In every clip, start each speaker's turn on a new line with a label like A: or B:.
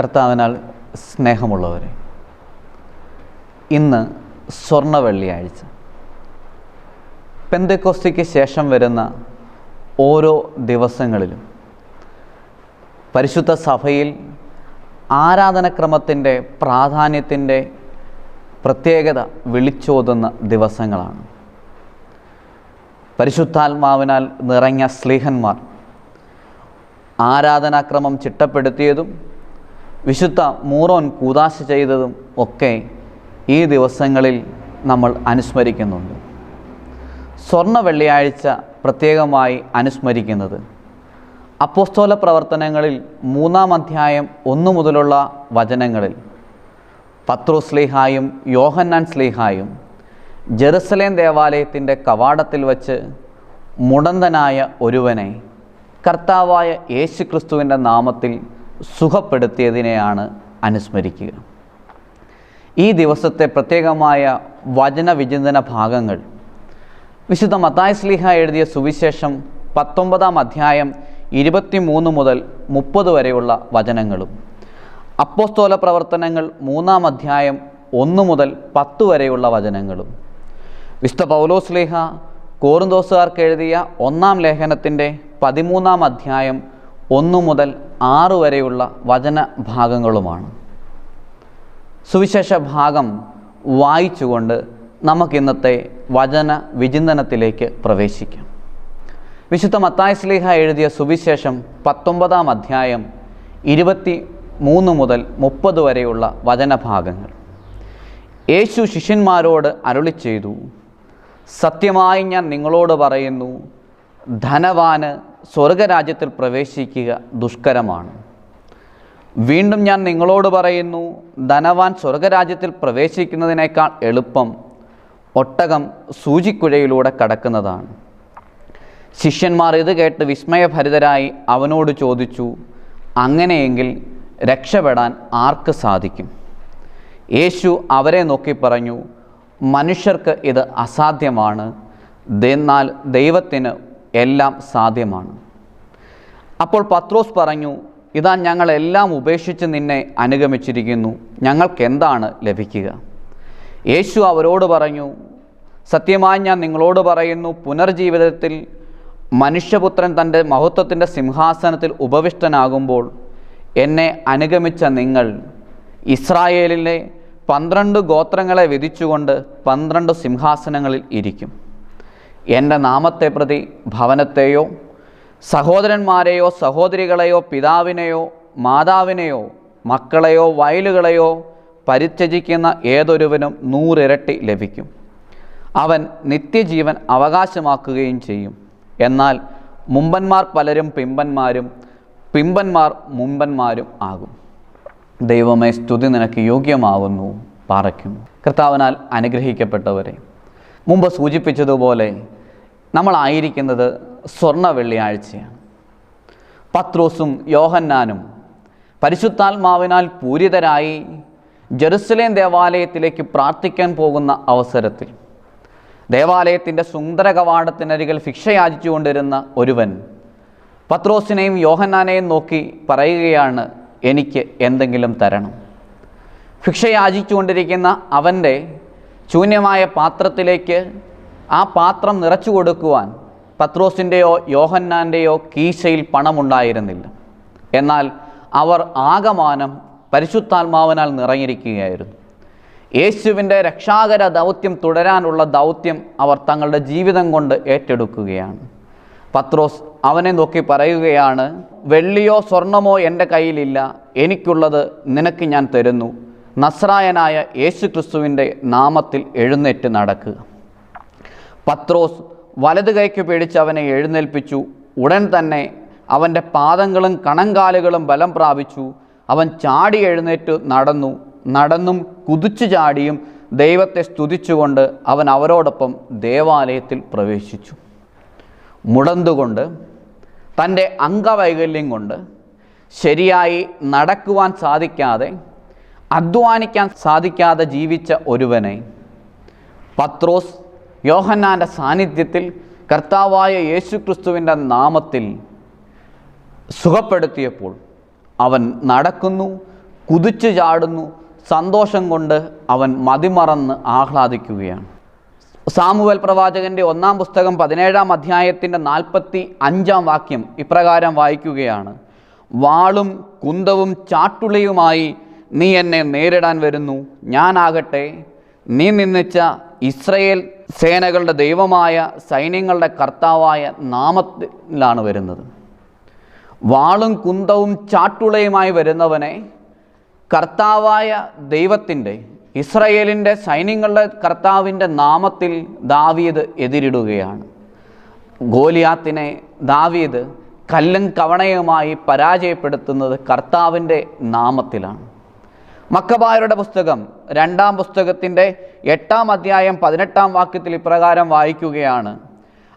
A: കർത്താവിനാൽ സ്നേഹമുള്ളവരെ ഇന്ന് സ്വർണ വെള്ളിയാഴ്ച പെന്തക്കോസ്തിക്ക് ശേഷം വരുന്ന ഓരോ ദിവസങ്ങളിലും പരിശുദ്ധ സഭയിൽ ആരാധനക്രമത്തിന്റെ പ്രാധാന്യത്തിന്റെ പ്രത്യേകത വിളിച്ചോതുന്ന ദിവസങ്ങളാണ്. പരിശുദ്ധാത്മാവിനാൽ നിറഞ്ഞ സ്ലീഹന്മാർ ആരാധനാക്രമം ചിട്ടപ്പെടുത്തിയതും വിശുദ്ധ മൂറോൻ കൂതാശ ചെയ്തതും ഒക്കെ ഈ ദിവസങ്ങളിൽ നമ്മൾ അനുസ്മരിക്കുന്നുണ്ട്. സ്വർണ വെള്ളിയാഴ്ച പ്രത്യേകമായി അനുസ്മരിക്കുന്നത് അപ്പോസ്തോല പ്രവർത്തനങ്ങളിൽ മൂന്നാം അധ്യായം ഒന്നു മുതലുള്ള വചനങ്ങളിൽ പത്രോ സ്ലീഹായും യോഹന്നാൻ സ്ലീഹായും ജെറുസലേം ദേവാലയത്തിന്റെ കവാടത്തിൽ വച്ച് മുടന്തനായ ഒരുവനെ കർത്താവായ യേശു ക്രിസ്തുവിന്റെ നാമത്തിൽ സുഖപ്പെടുത്തിയതിനെയാണ് അനുസ്മരിക്കുക. ഈ ദിവസത്തെ പ്രത്യേകമായ വചന വിചിന്തന ഭാഗങ്ങൾ വിശുദ്ധ മത്തായ സ്ലീഹ എഴുതിയ സുവിശേഷം പത്തൊമ്പതാം അധ്യായം ഇരുപത്തിമൂന്ന് മുതൽ മുപ്പത് വരെയുള്ള വചനങ്ങളും. അപ്പോസ്തോല പ്രവർത്തനങ്ങൾ മൂന്നാം അധ്യായം ഒന്ന് മുതൽ പത്ത് വരെയുള്ള വചനങ്ങളും. വിശുദ്ധ പൗലോസ്ലേഹ കോറുന്തോസുകാർക്ക് എഴുതിയ ഒന്നാം ലേഖനത്തിന്റെ പതിമൂന്നാം അധ്യായം ഒന്ന് മുതൽ ആറ് വരെയുള്ള വചന ഭാഗങ്ങളുമാണ്. സുവിശേഷ ഭാഗം വായിച്ചുകൊണ്ട് നമുക്കിന്നത്തെ വചന വിചിന്തനത്തിലേക്ക് പ്രവേശിക്കാം. വിശുദ്ധ മത്തായ സ്ലീഹ എഴുതിയ സുവിശേഷം പത്തൊമ്പതാം അധ്യായം ഇരുപത്തി മൂന്ന് മുതൽ മുപ്പത് വരെയുള്ള വചനഭാഗങ്ങൾ യേശു ശിഷ്യന്മാരോട് അരുളി ചെയ്തു സത്യമായി ഞാൻ നിങ്ങളോട് പറയുന്നു ധനവാന് സ്വർഗരാജ്യത്തിൽ പ്രവേശിക്കുക ദുഷ്കരമാണ്. വീണ്ടും ഞാൻ നിങ്ങളോട് പറയുന്നു ധനവാൻ സ്വർഗരാജ്യത്തിൽ പ്രവേശിക്കുന്നതിനേക്കാൾ എളുപ്പം ഒട്ടകം സൂചിക്കുഴയിലൂടെ കടക്കുന്നതാണ്. ശിഷ്യന്മാർ ഇത് കേട്ട് വിസ്മയഭരിതരായി അവനോട് ചോദിച്ചു അങ്ങനെയെങ്കിൽ രക്ഷപ്പെടാൻ ആർക്ക് സാധിക്കും? യേശു അവരെ നോക്കി പറഞ്ഞു മനുഷ്യർക്ക് ഇത് അസാധ്യമാണ് എന്നാൽ ദൈവത്തിന് എല്ലാം സാധ്യമാണ്. അപ്പോൾ പത്രോസ് പറഞ്ഞു ഇതാ ഞങ്ങളെല്ലാം ഉപേക്ഷിച്ച് നിന്നെ അനുഗമിച്ചിരിക്കുന്നു. ഞങ്ങൾക്കെന്താണ് ലഭിക്കുക? യേശു അവരോട് പറഞ്ഞു സത്യമായി ഞാൻ നിങ്ങളോട് പറയുന്നു പുനർജീവിതത്തിൽ മനുഷ്യപുത്രൻ തന്റെ മഹത്വത്തിന്റെ സിംഹാസനത്തിൽ ഉപവിഷ്ടനാകുമ്പോൾ എന്നെ അനുഗമിച്ച നിങ്ങൾ ഇസ്രായേലിലെ പന്ത്രണ്ട് ഗോത്രങ്ങളെ വിധിച്ചുകൊണ്ട് പന്ത്രണ്ട് സിംഹാസനങ്ങളിൽ ഇരിക്കും. എന്റെ നാമത്തെ പ്രതി ഭവനത്തെയോ സഹോദരന്മാരെയോ സഹോദരികളെയോ പിതാവിനെയോ മാതാവിനെയോ മക്കളെയോ വയലുകളെയോ പരിത്യജിക്കുന്ന ഏതൊരുവനും നൂറിരട്ടി ലഭിക്കും. അവൻ നിത്യജീവൻ അവകാശമാക്കുകയും ചെയ്യും. എന്നാൽ മുമ്പന്മാർ പലരും പിമ്പന്മാരും പിമ്പന്മാർ മുമ്പന്മാരും ആകും. ദൈവമേ സ്തുതി നിനക്ക് യോഗ്യമാകുന്നു പാറയ്ക്കുന്നു കർത്താവിനാൽ അനുഗ്രഹിക്കപ്പെട്ടവരെ മുമ്പ് സൂചിപ്പിച്ചതുപോലെ നമ്മളായിരിക്കുന്നത് സ്വർണ വെള്ളിയാഴ്ചയാണ് പത്രോസും യോഹന്നാനും പരിശുദ്ധാത്മാവിനാൽ പൂരിതരായി ജെറുസലേം ദേവാലയത്തിലേക്ക് പ്രാർത്ഥിക്കാൻ പോകുന്ന അവസരത്തിൽ ദേവാലയത്തിന്റെ സുന്ദര കവാടത്തിനരികിൽ ഭിക്ഷയാചിച്ചുകൊണ്ടിരുന്ന ഒരുവൻ പത്രോസിനെയും യോഹന്നാനെയും നോക്കി പറയുകയാണ് എനിക്ക് എന്തെങ്കിലും തരണം. ഭിക്ഷയാചിച്ചുകൊണ്ടിരിക്കുന്ന അവന്റെ ശൂന്യമായ പാത്രത്തിലേക്ക് ആ പാത്രം നിറച്ചു കൊടുക്കുവാൻ പത്രോസിന്റെയോ യോഹന്നാന്റെയോ കീശയിൽ പണമുണ്ടായിരുന്നില്ല. എന്നാൽ അവർ ആകമാനം പരിശുദ്ധാത്മാവിനാൽ നിറഞ്ഞിരിക്കുകയായിരുന്നു. യേശുവിന്റെ രക്ഷാകര ദൗത്യം തുടരാനുള്ള ദൗത്യം അവർ തങ്ങളുടെ ജീവിതം കൊണ്ട് ഏറ്റെടുക്കുകയാണ്. പത്രോസ് അവനെ നോക്കി പറയുകയാണ് വെള്ളിയോ സ്വർണമോ എന്റെ കയ്യിലില്ല. എനിക്കുള്ളത് നിനക്ക് ഞാൻ തരുന്നു. നസ്രായനായ യേശു ക്രിസ്തുവിന്റെ നാമത്തിൽ എഴുന്നേറ്റ് നടക്കുക. പത്രോസ് വലത് കൈക്ക് പിടിച്ച് അവനെ എഴുന്നേൽപ്പിച്ചു. ഉടൻ തന്നെ അവന്റെ പാദങ്ങളും കണങ്കാലുകളും ബലം പ്രാപിച്ചു. അവൻ ചാടി എഴുന്നേറ്റ് നടന്നു. നടന്നും കുതിച്ചു ചാടിയും ദൈവത്തെ സ്തുതിച്ചുകൊണ്ട് അവൻ അവരോടൊപ്പം ദേവാലയത്തിൽ പ്രവേശിച്ചു. മുടന്തുകൊണ്ട് തന്റെ അംഗവൈകല്യം കൊണ്ട് ശരിയായി നടക്കുവാൻ സാധിക്കാതെ അധ്വാനിക്കാൻ സാധിക്കാതെ ജീവിച്ച ഒരുവനെ പത്രോസ് യോഹന്നാന്റെ സാന്നിധ്യത്തിൽ കർത്താവായ യേശു ക്രിസ്തുവിന്റെ നാമത്തിൽ സുഖപ്പെടുത്തിയപ്പോൾ അവൻ നടക്കുന്നു കുതിച്ചു ചാടുന്നു സന്തോഷം കൊണ്ട് അവൻ മതിമറന്ന് ആഹ്ലാദിക്കുകയാണ്. സാമുവൽ പ്രവാചകന്റെ ഒന്നാം പുസ്തകം പതിനേഴാം അധ്യായത്തിന്റെ നാൽപ്പത്തി അഞ്ചാം വാക്യം ഇപ്രകാരം വായിക്കുകയാണ്. വാളും കുന്തവും ചാട്ടുളിയുമായി നീ എന്നെ നേരിടാൻ വരുന്നു. ഞാനാകട്ടെ. നീ നിന്നിച്ച ഇസ്രയേൽ സേനകളുടെ ദൈവമായ സൈന്യങ്ങളുടെ കർത്താവായ നാമത്തിലാണ് വരുന്നത്. വാളും കുന്തവും ചാട്ടുളയുമായി വരുന്നവനെ കർത്താവായ ദൈവത്തിന്റെ ഇസ്രയേലിന്റെ സൈന്യങ്ങളുടെ കർത്താവിന്റെ നാമത്തിൽ ദാവീദ് എതിരിടുകയാണ്. ഗോലിയാത്തിനെ ദാവീദ് കല്ലും കവണയുമായി പരാജയപ്പെടുത്തുന്നത് കർത്താവിന്റെ നാമത്തിലാണ്. മക്കബായരുടെ പുസ്തകം രണ്ടാം പുസ്തകത്തിന്റെ എട്ടാം അധ്യായം പതിനെട്ടാം വാക്യത്തിൽ ഇപ്രകാരം വായിക്കുകയാണ്.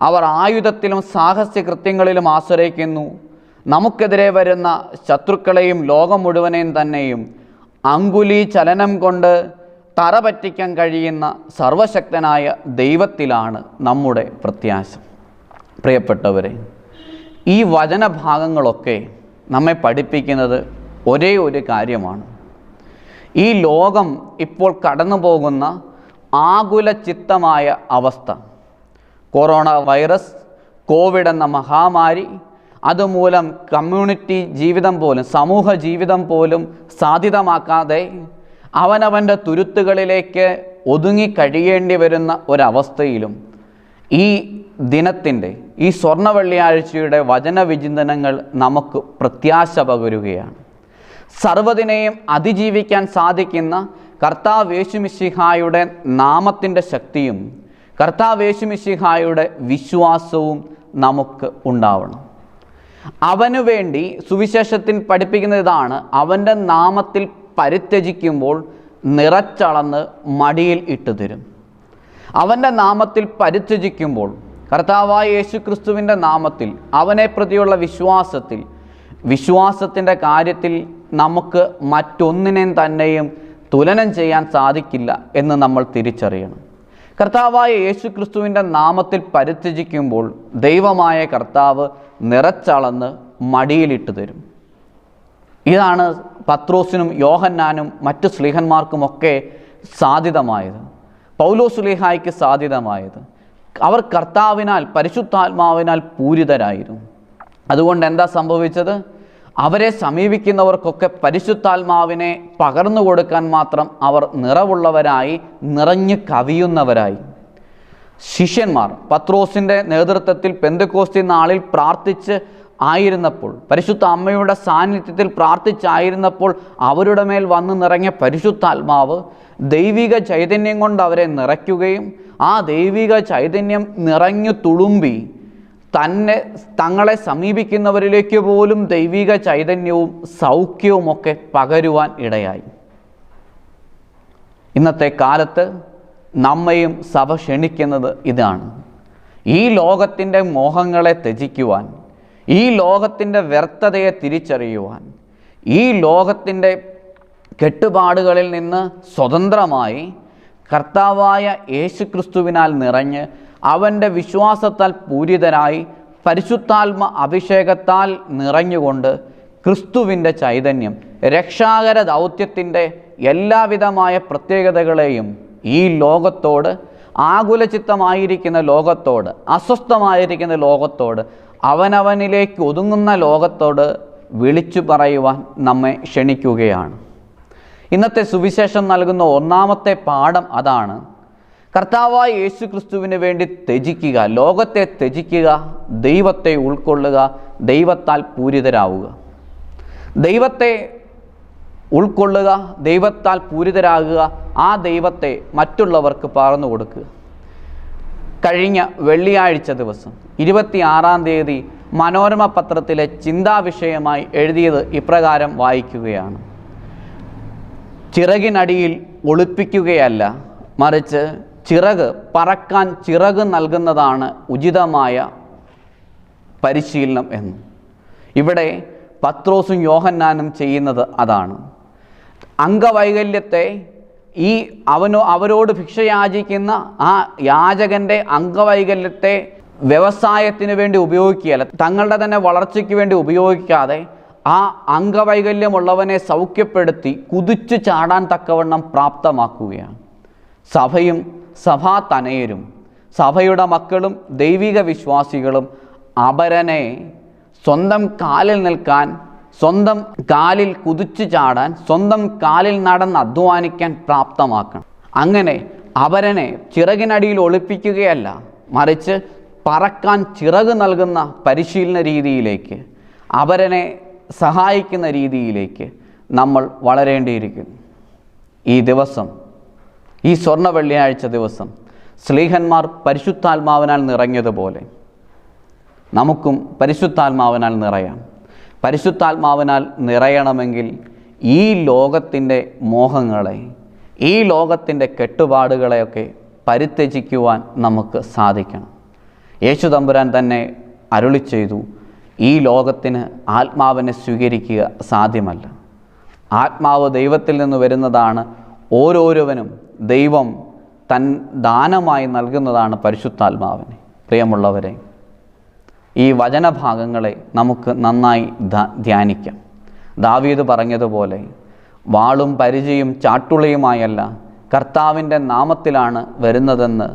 A: അവർ ആയുധത്തിലും സാഹസ്യ കൃത്യങ്ങളിലും ആശ്രയിക്കുന്നു. നമുക്കെതിരെ വരുന്ന ശത്രുക്കളെയും ലോകം മുഴുവനെയും തന്നെയും അങ്കുലി ചലനം കൊണ്ട് തറ പറ്റിക്കാൻ കഴിയുന്ന സർവശക്തനായ ദൈവത്തിലാണ് നമ്മുടെ പ്രത്യാശ. പ്രിയപ്പെട്ടവരെ ഈ വചനഭാഗങ്ങളൊക്കെ നമ്മെ പഠിപ്പിക്കുന്നത് ഒരേ ഒരു കാര്യമാണ്. ഈ ലോകം ഇപ്പോൾ കടന്നു പോകുന്ന ആകുല ചിത്തമായ അവസ്ഥ. കൊറോണ വൈറസ് കോവിഡ് എന്ന മഹാമാരി അതുമൂലം കമ്മ്യൂണിറ്റി ജീവിതം പോലും സമൂഹ ജീവിതം പോലും സാധ്യതമാക്കാതെ അവനവന്റെ തുരുത്തുകളിലേക്ക് ഒതുങ്ങി കഴിയേണ്ടി വരുന്ന ഒരവസ്ഥയിലും ഈ ദിനത്തിന്റെ ഈ സ്വർണ വെള്ളിയാഴ്ചയുടെ വചനവിചിന്തനങ്ങൾ നമുക്ക് പ്രത്യാശ പകരുകയാണ്. സർവതിനെയും അതിജീവിക്കാൻ സാധിക്കുന്ന കർത്താവ് യേശുമിശിഹായുടെ നാമത്തിന്റെ ശക്തിയും കർത്താവ് യേശുമിശിഹായുടെ വിശ്വാസവും നമുക്ക് ഉണ്ടാവണം. അവനു വേണ്ടി സുവിശേഷത്തിൽ പഠിപ്പിക്കുന്ന ഇതാണ്. അവന്റെ നാമത്തിൽ പരിത്യജിക്കുമ്പോൾ നിറച്ചളന്ന് മടിയിൽ ഇട്ടു തരും. അവന്റെ നാമത്തിൽ പരിത്യജിക്കുമ്പോൾ കർത്താവായ യേശു ക്രിസ്തുവിന്റെ നാമത്തിൽ അവനെ പ്രതിയുള്ള വിശ്വാസത്തിൽ വിശ്വാസത്തിന്റെ കാര്യത്തിൽ നമുക്ക് മറ്റൊന്നിനെയും തന്നെയും തുലനം ചെയ്യാൻ സാധിക്കില്ല എന്ന് നമ്മൾ തിരിച്ചറിയണം. കർത്താവായ യേശു ക്രിസ്തുവിന്റെ നാമത്തിൽ പരിത്യജിക്കുമ്പോൾ ദൈവമായ കർത്താവ് നിറച്ചളന്ന് മടിയിലിട്ട് തരും. ഇതാണ് പത്രോസിനും യോഹന്നാനും മറ്റു സ്ലീഹന്മാർക്കുമൊക്കെ സാധ്യതമായത്. പൗലോസുലേഹായ്ക്ക് സാധ്യതമായത്. അവർ കർത്താവിനാൽ പരിശുദ്ധാത്മാവിനാൽ പൂരിതരായിരുന്നു. അതുകൊണ്ട് എന്താ സംഭവിച്ചത്? അവരെ സമീപിക്കുന്നവർക്കൊക്കെ പരിശുദ്ധാത്മാവിനെ പകർന്നു കൊടുക്കാൻ മാത്രം അവർ നിറവുള്ളവരായി നിറഞ്ഞു കവിയുന്നവരായി. ശിഷ്യന്മാർ പത്രോസിന്റെ നേതൃത്വത്തിൽ പെന്തക്കോസ്തി നാളിൽ പ്രാർത്ഥിച്ച് ആയിരുന്നപ്പോൾ പരിശുദ്ധ അമ്മയുടെ സാന്നിധ്യത്തിൽ പ്രാർത്ഥിച്ചായിരുന്നപ്പോൾ അവരുടെ മേൽ വന്ന് നിറങ്ങിയ പരിശുദ്ധാത്മാവ് ദൈവിക ചൈതന്യം കൊണ്ട് അവരെ നിറയ്ക്കുകയും ആ ദൈവിക ചൈതന്യം നിറഞ്ഞു തുളുമ്പി തന്നെ തങ്ങളെ സമീപിക്കുന്നവരിലേക്ക് പോലും ദൈവിക ചൈതന്യവും സൗഖ്യവുമൊക്കെ പകരുവാൻ ഇടയായി. ഇന്നത്തെ കാലത്ത് നമ്മയും സഭ ക്ഷണിക്കുന്നത് ഇതാണ്. ഈ ലോകത്തിന്റെ മോഹങ്ങളെ ത്യജിക്കുവാൻ ഈ ലോകത്തിന്റെ വ്യർത്ഥതയെ തിരിച്ചറിയുവാൻ ഈ ലോകത്തിന്റെ കെട്ടുപാടുകളിൽ നിന്ന് സ്വതന്ത്രമായി കർത്താവായ യേശുക്രിസ്തുവിനാൽ നിറഞ്ഞ് അവന്റെ വിശ്വാസത്താൽ പൂരിതരായി പരിശുദ്ധാത്മ അഭിഷേകത്താൽ നിറഞ്ഞുകൊണ്ട് ക്രിസ്തുവിന്റെ ചൈതന്യം രക്ഷാകര ദൗത്യത്തിന്റെ എല്ലാവിധമായ പ്രത്യേകതകളെയും ഈ ലോകത്തോട് ആകുലചിത്തമായിരിക്കുന്ന ലോകത്തോട് അസ്വസ്ഥമായിരിക്കുന്ന ലോകത്തോട് അവനവനിലേക്ക് ഒതുങ്ങുന്ന ലോകത്തോട് വിളിച്ചു പറയുവാൻ നമ്മെ ക്ഷണിക്കുകയാണ്. ഇന്നത്തെ സുവിശേഷം നൽകുന്ന ഒന്നാമത്തെ പാഠം അതാണ് കർത്താവായ യേശു ക്രിസ്തുവിന് വേണ്ടി ത്യജിക്കുക ലോകത്തെ ത്യജിക്കുക ദൈവത്തെ ഉൾക്കൊള്ളുക ദൈവത്താൽ പൂരിതരാവുക. ദൈവത്തെ ഉൾക്കൊള്ളുക ദൈവത്താൽ പൂരിതരാകുക ആ ദൈവത്തെ മറ്റുള്ളവർക്ക് പകർന്നു കൊടുക്കുക. കഴിഞ്ഞ വെള്ളിയാഴ്ച ദിവസം ഇരുപത്തിയാറാം തീയതി മനോരമ പത്രത്തിലെ ചിന്താവിഷയമായി എഴുതിയത് ഇപ്രകാരം വായിക്കുകയാണ്. ചിറകിനടിയിൽ ഒളിപ്പിക്കുകയല്ല മറിച്ച് ചിറക് പറക്കാൻ ചിറക് നൽകുന്നതാണ് ഉചിതമായ പരിശീലനം എന്ന്. ഇവിടെ പത്രോസും യോഹന്നാനും ചെയ്യുന്നത് അതാണ്. അംഗവൈകല്യത്തെ ഈ അവനോ അവരോട് ഭിക്ഷ യാചിക്കുന്ന ആ യാചകന്റെ അംഗവൈകല്യത്തെ വ്യവസായത്തിന് വേണ്ടി ഉപയോഗിക്കുകയല്ല തങ്ങളുടെ തന്നെ വളർച്ചയ്ക്ക് വേണ്ടി ഉപയോഗിക്കാതെ ആ അംഗവൈകല്യമുള്ളവനെ സൗഖ്യപ്പെടുത്തി കുതിച്ചു ചാടാൻ തക്കവണ്ണം പ്രാപ്തമാക്കുകയാണ്. സഭയും സഭാ തനയരും സഭയുടെ മക്കളും ദൈവിക വിശ്വാസികളും അപരനെ സ്വന്തം കാലിൽ നിൽക്കാൻ സ്വന്തം കാലിൽ കുതിച്ചു ചാടാൻ സ്വന്തം കാലിൽ നടന്ന് അധ്വാനിക്കാൻ പ്രാപ്തമാക്കണം. അങ്ങനെ അവരനെ ചിറകിനടിയിൽ ഒളിപ്പിക്കുകയല്ല മറിച്ച് പറക്കാൻ ചിറക് നൽകുന്ന പരിശീലന രീതിയിലേക്ക് അവരനെ സഹായിക്കുന്ന രീതിയിലേക്ക് നമ്മൾ വളരേണ്ടിയിരിക്കുന്നു. ഈ ദിവസം ഈ സ്വർണ വെള്ളിയാഴ്ച ദിവസം സ്ലീഹന്മാർ പരിശുദ്ധാത്മാവിനാൽ നിറഞ്ഞതുപോലെ നമുക്കും പരിശുദ്ധാത്മാവിനാൽ നിറയാം. പരിശുദ്ധാത്മാവിനാൽ നിറയണമെങ്കിൽ ഈ ലോകത്തിന്റെ മോഹങ്ങളെ ഈ ലോകത്തിന്റെ കെട്ടുപാടുകളെയൊക്കെ പരിത്യജിക്കുവാൻ നമുക്ക് സാധിക്കണം. യേശു തമ്പുരാൻ തന്നെ അരുളി ചെയ്തു ഈ ലോകത്തിന് ആത്മാവിനെ സ്വീകരിക്കുക സാധ്യമല്ല. ആത്മാവ് ദൈവത്തിൽ നിന്ന് വരുന്നതാണ് ഓരോരുവനും ദൈവം തൻ ദാനമായി നൽകുന്നതാണ് പരിശുദ്ധാത്മാവിനെ. പ്രിയമുള്ളവരെ ഈ വചനഭാഗങ്ങളെ നമുക്ക് നന്നായി ധ്യാനിക്കാം. ദാവീദ് പറഞ്ഞതുപോലെ വാളും പരിചയും ചാട്ടുളയുമായല്ല കർത്താവിന്റെ നാമത്തിലാണ് വരുന്നതെന്ന്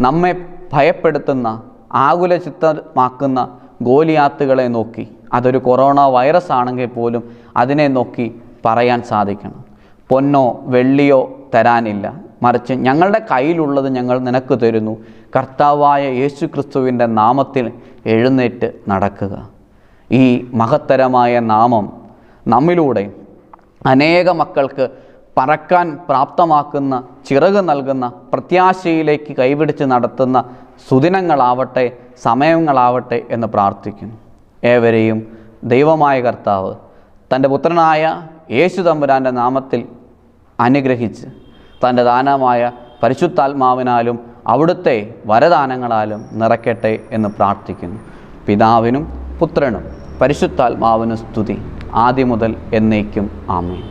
A: നമ്മെ ഭയപ്പെടുത്തുന്ന ആകുല ചിത്തമാക്കുന്ന ഗോലിയാത്തുകളെ നോക്കി അതൊരു കൊറോണ വൈറസ് ആണെങ്കിൽ പോലും അതിനെ നോക്കി പറയാൻ സാധിക്കണം. പൊന്നോ വെള്ളിയോ തരാനില്ല. മറിച്ച് ഞങ്ങളുടെ കയ്യിലുള്ളത് ഞങ്ങൾ നിനക്ക് തരുന്നു. കർത്താവായ യേശു ക്രിസ്തുവിന്റെ നാമത്തിൽ എഴുന്നേറ്റ് നടക്കുക. ഈ മഹത്തരമായ നാമം നമ്മിലൂടെ അനേക മക്കൾക്ക് പറക്കാൻ പ്രാപ്തമാക്കുന്ന ചിറക് നൽകുന്ന പ്രത്യാശയിലേക്ക് കൈപിടിച്ച് നടത്തുന്ന സുദിനങ്ങളാവട്ടെ സമയങ്ങളാവട്ടെ എന്ന് പ്രാർത്ഥിക്കുന്നു. ഏവരെയും ദൈവമായ കർത്താവ് തന്റെ പുത്രനായ യേശു തമ്പുരാന്റെ നാമത്തിൽ അനുഗ്രഹിച്ച് തന്റെ ദാനമായ പരിശുദ്ധാത്മാവിനാലും അവിടുത്തെ വരദാനങ്ങളാലും നിറയ്ക്കട്ടെ എന്ന് പ്രാർത്ഥിക്കുന്നു. പിതാവിനും പുത്രനും പരിശുദ്ധാത്മാവിനും സ്തുതി. ആദ്യം മുതൽ എന്നേക്കും ആമേൻ.